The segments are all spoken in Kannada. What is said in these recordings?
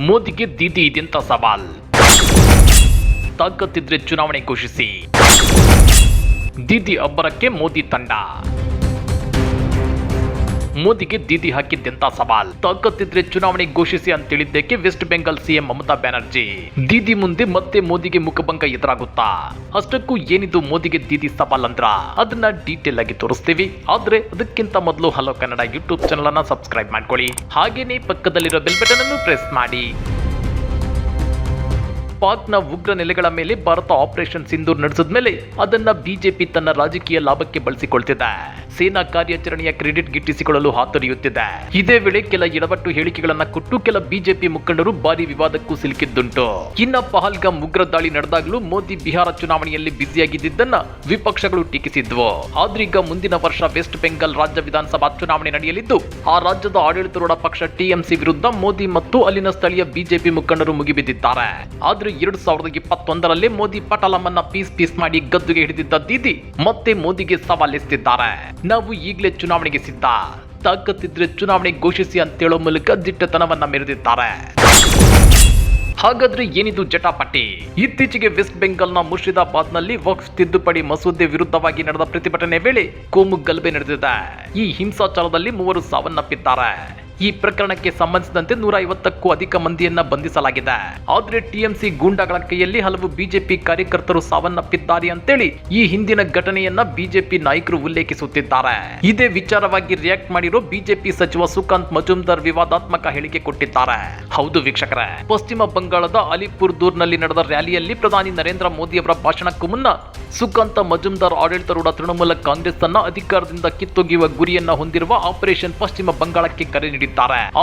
ಮೋದಿಗೆ ದೀದಿ ಇದೆಂತ ಸವಾಲ್. ತಾಕತ್ತಿದ್ರೆ ಚುನಾವಣೆ ಘೋಷಿಸಿ. ದೀದಿ ಅಬ್ಬರಕ್ಕೆ ಮೋದಿ ತಂಡ. ಮೋದಿಗೆ ದೀದಿ ಹಾಕಿದ್ದೆಂತ ಸವಾಲ್. ತಾಕತ್ತಿದ್ರೆ ಚುನಾವಣೆ ಘೋಷಿಸಿ ಅಂತೇಳಿದ್ದಕ್ಕೆ ವೆಸ್ಟ್ ಬೆಂಗಾಲ್ ಸಿಎಂ ಮಮತಾ ಬ್ಯಾನರ್ಜಿ. ದೀದಿ ಮುಂದೆ ಮತ್ತೆ ಮೋದಿಗೆ ಮುಖಭಂಗ ಎದುರಾಗುತ್ತಾ? ಅಷ್ಟಕ್ಕೂ ಏನಿದು ಮೋದಿಗೆ ದೀದಿ ಸವಾಲ್ ಅಂದ್ರ? ಅದನ್ನ ಡೀಟೇಲ್ ಆಗಿ ತೋರಿಸ್ತೀವಿ. ಆದ್ರೆ ಅದಕ್ಕಿಂತ ಮೊದಲು ಹಲೋ ಕನ್ನಡ ಯೂಟ್ಯೂಬ್ ಚಾನಲ್ ಅನ್ನ ಸಬ್ಸ್ಕ್ರೈಬ್ ಮಾಡ್ಕೊಳ್ಳಿ. ಹಾಗೇನೆ ಪಕ್ಕದಲ್ಲಿರೋ ಬೆಲ್ ಬಟನ್ ಅನ್ನು ಪ್ರೆಸ್ ಮಾಡಿ. ಪಾಕ್ನ ಉಗ್ರ ನೆಲೆಗಳ ಮೇಲೆ ಭಾರತ ಆಪರೇಷನ್ ಸಿಂಧೂರ್ ನಡೆಸಿದ ಮೇಲೆ ಅದನ್ನ ಬಿಜೆಪಿ ತನ್ನ ರಾಜಕೀಯ ಲಾಭಕ್ಕೆ ಬಳಸಿಕೊಳ್ತಿದೆ. ಸೇನಾ ಕಾರ್ಯಾಚರಣೆಯ ಕ್ರೆಡಿಟ್ ಗಿಟ್ಟಿಸಿಕೊಳ್ಳಲು ಹಾತೊರೆಯುತ್ತಿದೆ. ಇದೇ ವೇಳೆ ಕೆಲ ಎಡವಟ್ಟು ಹೇಳಿಕೆಗಳನ್ನ ಕೊಟ್ಟು ಕೆಲ ಬಿಜೆಪಿ ಮುಖಂಡರು ಭಾರಿ ವಿವಾದಕ್ಕೂ ಸಿಲುಕಿದ್ದುಂಟು. ಇನ್ನ ಪಹಲ್ಗಾಮ್ ಉಗ್ರ ದಾಳಿ ನಡೆದಾಗಲೂ ಮೋದಿ ಬಿಹಾರ ಚುನಾವಣೆಯಲ್ಲಿ ಬ್ಯುಸಿಯಾಗಿದ್ದನ್ನ ವಿಪಕ್ಷಗಳು ಟೀಕಿಸಿದ್ವು. ಆದ್ರೀಗ ಮುಂದಿನ ವರ್ಷ ವೆಸ್ಟ್ ಬೆಂಗಾಲ್ ರಾಜ್ಯ ವಿಧಾನಸಭಾ ಚುನಾವಣೆ ನಡೆಯಲಿದ್ದು, ಆ ರಾಜ್ಯದ ಆಡಳಿತರೂಢ ಪಕ್ಷ ಟಿಎಂಸಿ ವಿರುದ್ಧ ಮೋದಿ ಮತ್ತು ಅಲ್ಲಿನ ಸ್ಥಳೀಯ ಬಿಜೆಪಿ ಮುಖಂಡರು ಮುಗಿಬಿದ್ದಿದ್ದಾರೆ. ಆದ್ರೆ ಎರಡ್ ಸಾವಿರದ ಇಪ್ಪತ್ತೊಂದರಲ್ಲಿ ಮೋದಿ ಪಟಾಲಮನ್ನ ಪೀಸ್ ಪೀಸ್ ಮಾಡಿ ಗದ್ದುಗೆ ಹಿಡಿದಿದ್ದ ದೀದಿ ಮತ್ತೆ ಮೋದಿಗೆ ಸವಾಲೆಸ್ತಿದ್ದಾರೆ. ನಾವು ಈಗಲೇ ಚುನಾವಣೆಗೆ ಸಿದ್ಧ. ತಾಕತ್ತಿದ್ರೆ ಚುನಾವಣೆ ಘೋಷಿಸಿ ಅಂತೇಳೋ ಮೂಲಕ ದಿಟ್ಟತನವನ್ನ ಮೆರೆದಿದ್ದಾರೆ. ಹಾಗಾದ್ರೆ ಏನಿದು ಜಟಾಪಟಿ? ಇತ್ತೀಚೆಗೆ ವೆಸ್ಟ್ ಬೆಂಗಾಲ್ನ ಮುರ್ಷಿದಾಬಾದ್ನಲ್ಲಿ ವಕ್ಫ್ ತಿದ್ದುಪಡಿ ಮಸೂದೆ ವಿರುದ್ಧವಾಗಿ ನಡೆದ ಪ್ರತಿಭಟನೆ ವೇಳೆ ಕೋಮು ಗಲಭೆ ನಡೆದಿದೆ. ಈ ಹಿಂಸಾಚಾರದಲ್ಲಿ ಮೂವರು ಸಾವನ್ನಪ್ಪಿದ್ದಾರೆ. ಈ ಪ್ರಕರಣಕ್ಕೆ ಸಂಬಂಧಿಸಿದಂತೆ ನೂರ ಐವತ್ತಕ್ಕೂ ಅಧಿಕ ಮಂದಿಯನ್ನ ಬಂಧಿಸಲಾಗಿದೆ. ಆದ್ರೆ ಟಿಎಂಸಿ ಗೂಂಡಾಗಳ ಕೈಯಲ್ಲಿ ಹಲವು ಬಿಜೆಪಿ ಕಾರ್ಯಕರ್ತರು ಸಾವನ್ನಪ್ಪಿದ್ದಾರೆ ಅಂತೇಳಿ ಈ ಹಿಂದಿನ ಘಟನೆಯನ್ನ ಬಿಜೆಪಿ ನಾಯಕರು ಉಲ್ಲೇಖಿಸುತ್ತಿದ್ದಾರೆ. ಇದೇ ವಿಚಾರವಾಗಿ ರಿಯಾಕ್ಟ್ ಮಾಡಿರೋ ಬಿಜೆಪಿ ಸಚಿವ ಸುಕಾಂತ್ ಮಜುಮ್ದಾರ್ ವಿವಾದಾತ್ಮಕ ಹೇಳಿಕೆ ಕೊಟ್ಟಿದ್ದಾರೆ. ಹೌದು ವೀಕ್ಷಕರೇ, ಪಶ್ಚಿಮ ಬಂಗಾಳದ ಅಲಿಪುರ್ ದೂರ್ನಲ್ಲಿ ನಡೆದ ರ್ಯಾಲಿಯಲ್ಲಿ ಪ್ರಧಾನಿ ನರೇಂದ್ರ ಮೋದಿ ಅವರ ಭಾಷಣಕ್ಕೂ ಮುನ್ನ ಸುಕಾಂತ ಮಜುಂದಾರ್ ಆಡಳಿತಾರೂಢ ತೃಣಮೂಲ ಕಾಂಗ್ರೆಸ್ ಅನ್ನ ಅಧಿಕಾರದಿಂದ ಕಿತ್ತೊಗೆಯುವ ಗುರಿಯನ್ನ ಹೊಂದಿರುವ ಆಪರೇಷನ್ ಪಶ್ಚಿಮ ಬಂಗಾಳಕ್ಕೆ ಕರೆ ನೀಡಿದ್ದಾರೆ.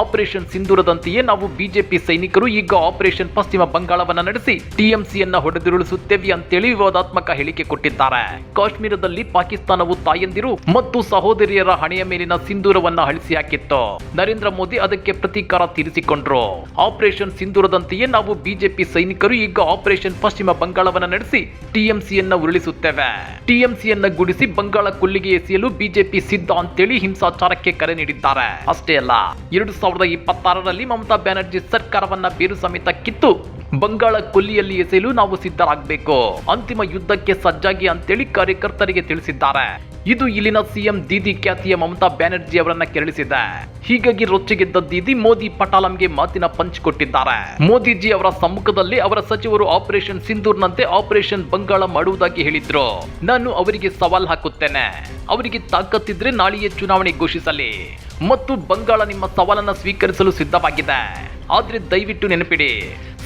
ಆಪರೇಷನ್ ಸಿಂಧೂರದಂತೆಯೇ ನಾವು ಬಿಜೆಪಿ ಸೈನಿಕರು ಈಗ ಆಪರೇಷನ್ ಪಶ್ಚಿಮ ಬಂಗಾಳವನ್ನ ನಡೆಸಿ ಟಿಎಂಸಿಯನ್ನ ಹೊಡೆದುರುಳಿಸುತ್ತೇವೆ ಅಂತೇಳಿ ವಿವಾದಾತ್ಮಕ ಹೇಳಿಕೆ ಕೊಟ್ಟಿದ್ದಾರೆ. ಕಾಶ್ಮೀರದಲ್ಲಿ ಪಾಕಿಸ್ತಾನವು ತಾಯಂದಿರು ಮತ್ತು ಸಹೋದರಿಯರ ಹಣೆಯ ಮೇಲಿನ ಸಿಂಧೂರವನ್ನ ಅಳಿಸಿ ಹಾಕಿತ್ತು. ನರೇಂದ್ರ ಮೋದಿ ಅದಕ್ಕೆ ಪ್ರತೀಕಾರ ತೀರಿಸಿಕೊಂಡ್ರು. ಆಪರೇಷನ್ ಸಿಂಧೂರದಂತೆಯೇ ನಾವು ಬಿಜೆಪಿ ಸೈನಿಕರು ಈಗ ಆಪರೇಷನ್ ಪಶ್ಚಿಮ ಬಂಗಾಳವನ್ನ ನಡೆಸಿ ಟಿಎಂಸಿಯನ್ನ ಉರುಳಿಸುತ್ತೇವೆ. ಟಿಎಂಸಿಯನ್ನ ಗುಡಿಸಿ ಬಂಗಾಳ ಕೊಲ್ಲಿಗೆ ಎಸೆಯಲು ಬಿಜೆಪಿ ಸಿದ್ಧ ಅಂತೇಳಿ ಹಿಂಸಾಚಾರಕ್ಕೆ ಕರೆ ನೀಡಿದ್ದಾರೆ. ಅಷ್ಟೇ ಅಲ್ಲ ಎರಡು ಸಾವಿರದ ಇಪ್ಪತ್ತಾರರಲ್ಲಿ ಮಮತಾ ಬ್ಯಾನರ್ಜಿ ಸರ್ಕಾರವನ್ನ ಬೇರು ಸಮೇತ ಕಿತ್ತು. ಬಂಗಾಳ ಕೊಲ್ಲಿಯಲ್ಲಿ ಎಸೆಯಲು ನಾವು ಸಿದ್ಧರಾಗಬೇಕು. ಅಂತಿಮ ಯುದ್ಧಕ್ಕೆ ಸಜ್ಜಾಗಿ ಅಂತೇಳಿ ಕಾರ್ಯಕರ್ತರಿಗೆ ತಿಳಿಸಿದ್ದಾರೆ. ಇದು ಇಲ್ಲಿನ ಸಿಎಂ ದೀದಿ ಖ್ಯಾತಿಯ ಮಮತಾ ಬ್ಯಾನರ್ಜಿ ಅವರನ್ನ ಕೆರಳಿಸಿದೆ. ಹೀಗಾಗಿ ರೊಚ್ಚಿಗೆದ್ದ ದೀದಿ ಮೋದಿ ಪಟಾಲಂಗೆ ಮಾತಿನ ಪಂಚ್ ಕೊಟ್ಟಿದ್ದಾರೆ. ಮೋದಿಜಿ ಅವರ ಸಮ್ಮುಖದಲ್ಲಿ ಅವರ ಸಚಿವರು ಆಪರೇಷನ್ ಸಿಂಧೂರ್ನಂತೆ ಆಪರೇಷನ್ ಬಂಗಾಳ ಮಾಡುವುದಾಗಿ ಹೇಳಿದ್ರು. ನಾನು ಅವರಿಗೆ ಸವಾಲ್ ಹಾಕುತ್ತೇನೆ. ಅವರಿಗೆ ತಾಕತ್ತಿದ್ರೆ ನಾಳೆಯೇ ಚುನಾವಣೆ ಘೋಷಿಸಲಿ. ಮತ್ತು ಬಂಗಾಳ ನಿಮ್ಮ ಸವಾಲನ್ನ ಸ್ವೀಕರಿಸಲು ಸಿದ್ಧವಾಗಿದೆ. ಆದ್ರೆ ದಯವಿಟ್ಟು ನೆನಪಿಡಿ,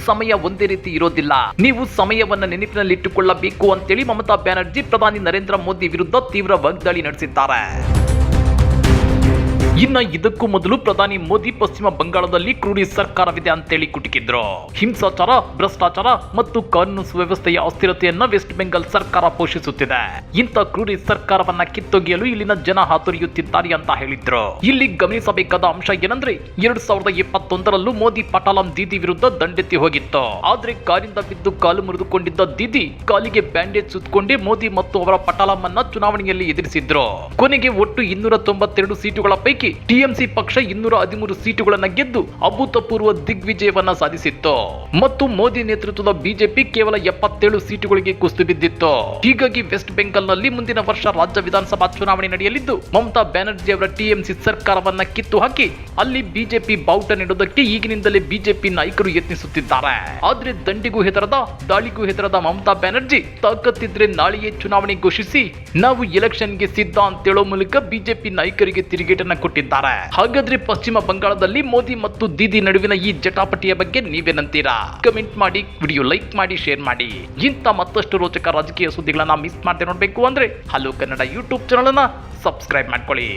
ಸಮಯ ಒಂದೇ ರೀತಿ ಇರೋದಿಲ್ಲ. ನೀವು ಸಮಯವನ್ನ ನೆನಪಿನಲ್ಲಿಟ್ಟುಕೊಳ್ಳಬೇಕು ಅಂತೇಳಿ ಮಮತಾ ಬ್ಯಾನರ್ಜಿ ಪ್ರಧಾನಿ ನರೇಂದ್ರ ಮೋದಿ ವಿರುದ್ಧ ತೀವ್ರ ವಾಗ್ದಾಳಿ ನಡೆಸಿದ್ದಾರೆ. ಇನ್ನ ಇದಕ್ಕೂ ಮೊದಲು ಪ್ರಧಾನಿ ಮೋದಿ ಪಶ್ಚಿಮ ಬಂಗಾಳದಲ್ಲಿ ಕ್ರೂಡಿ ಸರ್ಕಾರವಿದೆ ಅಂತೇಳಿ ಕುಟುಕಿದ್ರು. ಹಿಂಸಾಚಾರ, ಭ್ರಷ್ಟಾಚಾರ ಮತ್ತು ಕಾನೂನು ಸುವ್ಯವಸ್ಥೆಯ ಅಸ್ಥಿರತೆಯನ್ನ ವೆಸ್ಟ್ ಬೆಂಗಾಲ್ ಸರ್ಕಾರ ಪೋಷಿಸುತ್ತಿದೆ. ಇಂಥ ಕ್ರೂಡಿ ಸರ್ಕಾರವನ್ನ ಕಿತ್ತೊಗೆಯಲು ಇಲ್ಲಿನ ಜನ ಹಾತೊರೆಯುತ್ತಿದ್ದಾರೆ ಅಂತ ಹೇಳಿದ್ರು. ಇಲ್ಲಿ ಗಮನಿಸಬೇಕಾದ ಅಂಶ ಏನಂದ್ರೆ, ಎರಡ್ ಸಾವಿರದ ಇಪ್ಪತ್ತೊಂದರಲ್ಲೂ ಮೋದಿ ಪಟಾಲಂ ದೀದಿ ವಿರುದ್ಧ ದಂಡೆತ್ತಿ ಹೋಗಿತ್ತು. ಆದ್ರೆ ಕಾರಿಂದ ಬಿದ್ದು ಕಾಲು ಮುರಿದುಕೊಂಡಿದ್ದ ದೀದಿ ಕಾಲಿಗೆ ಬ್ಯಾಂಡೇಜ್ ಸುತ್ತಕೊಂಡೇ ಮೋದಿ ಮತ್ತು ಅವರ ಪಟಾಲಂ ಅನ್ನ ಚುನಾವಣೆಯಲ್ಲಿ ಎದುರಿಸಿದ್ರು. ಕೊನೆಗೆ ಒಟ್ಟು ಇನ್ನೂರ ತೊಂಬತ್ತೆರಡು ಸೀಟುಗಳ ಪೈಕಿ ಟಿಎಂಸಿ ಪಕ್ಷ ಇನ್ನೂರ ಹದಿಮೂರು ಸೀಟುಗಳನ್ನ ಗೆದ್ದು ಅಭೂತಪೂರ್ವ ದಿಗ್ವಿಜಯವನ್ನ ಸಾಧಿಸಿತ್ತು. ಮತ್ತು ಮೋದಿ ನೇತೃತ್ವದ ಬಿಜೆಪಿ ಕೇವಲ ಎಪ್ಪತ್ತೇಳು ಸೀಟುಗಳಿಗೆ ಕುಸ್ತು ಬಿದ್ದಿತ್ತು. ಹೀಗಾಗಿ ವೆಸ್ಟ್ ಬೆಂಗಾಲ್ನಲ್ಲಿ ಮುಂದಿನ ವರ್ಷ ರಾಜ್ಯ ವಿಧಾನಸಭಾ ಚುನಾವಣೆ ನಡೆಯಲಿದ್ದು, ಮಮತಾ ಬ್ಯಾನರ್ಜಿ ಅವರ ಟಿಎಂಸಿ ಸರ್ಕಾರವನ್ನ ಕಿತ್ತು ಹಾಕಿ ಅಲ್ಲಿ ಬಿಜೆಪಿ ಬಾವುಟ ನೀಡುವುದಕ್ಕೆ ಈಗಿನಿಂದಲೇ ಬಿಜೆಪಿ ನಾಯಕರು ಯತ್ನಿಸುತ್ತಿದ್ದಾರೆ. ಆದ್ರೆ ದಂಡಿಗೂ ಹೆದರದ, ದಾಳಿಗೂ ಹೆದರದ ಮಮತಾ ಬ್ಯಾನರ್ಜಿ ತಾಕತ್ತಿದ್ರೆ ನಾಳೆಯೇ ಚುನಾವಣೆ ಘೋಷಿಸಿ, ನಾವು ಎಲೆಕ್ಷನ್ಗೆ ಸಿದ್ಧ ಅಂತೇಳೋ ಮೂಲಕ ಬಿಜೆಪಿ ನಾಯಕರಿಗೆ ತಿರುಗೇಟನ್ನ ಕೊಟ್ಟಿದ್ದಾರೆ. ಹಾಗಾದ್ರೆ ಪಶ್ಚಿಮ ಬಂಗಾಳದಲ್ಲಿ ಮೋದಿ ಮತ್ತು ದೀದಿ ನಡುವಿನ ಈ ಜಟಾಪಟಿಯ ಬಗ್ಗೆ ನೀವೇನಂತೀರಾ? ಕಮೆಂಟ್ ಮಾಡಿ ವಿಡಿಯೋ ಲೈಕ್ ಮಾಡಿ ಶೇರ್ ಮಾಡಿ. ಇಂಥ ಮತ್ತಷ್ಟು ರೋಚಕ ರಾಜಕೀಯ ಸುದ್ದಿಗಳನ್ನ ಮಿಸ್ ಮಾಡದೆ ನೋಡಬೇಕು ಅಂದ್ರೆ ಹಲೋ ಕನ್ನಡ ಯೂಟ್ಯೂಬ್ ಚಾನಲ್ ಅನ್ನ ಸಬ್ಸ್ಕ್ರೈಬ್ ಮಾಡ್ಕೊಳ್ಳಿ.